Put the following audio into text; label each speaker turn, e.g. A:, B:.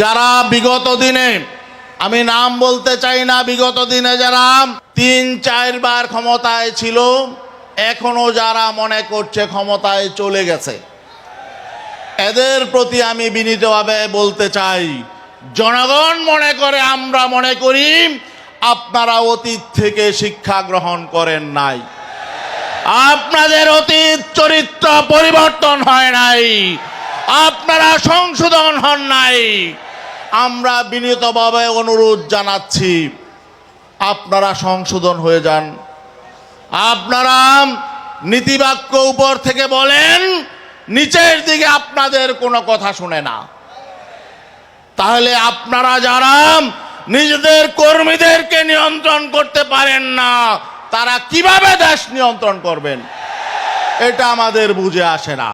A: যারা বিগত দিনে, আমি নাম বলতে চাই না বিগত দিনে যারা তিন চারবার ক্ষমতায় ছিল, এখনও যারা মনে করছে ক্ষমতায় চলে গেছে, এদের প্রতি আমি বিনীতভাবে বলতে চাই, জনগণ মনে করে, আমরা মনে করি, আপনারা অতীত থেকে শিক্ষা গ্রহণ করেন নাই। আপনাদের অতীত চরিত্র পরিবর্তন হয় নাই। আপনারা সংশোধন হন নাই। আমরা বিনীতভাবে অনুরোধ জানাচ্ছি, আপনারা সংশোধন হয়ে যান। আপনারা নীতিবাক্য উপর থেকে বলেন, নিচের দিকে আপনাদের কোনো কথা শুনে না। তাহলে আপনারা যারা নিজেদের কর্মীদেরকে নিয়ন্ত্রণ করতে পারেন না, তারা কীভাবে দেশ নিয়ন্ত্রণ করবেন? এটা আমাদের বুঝে আসে না।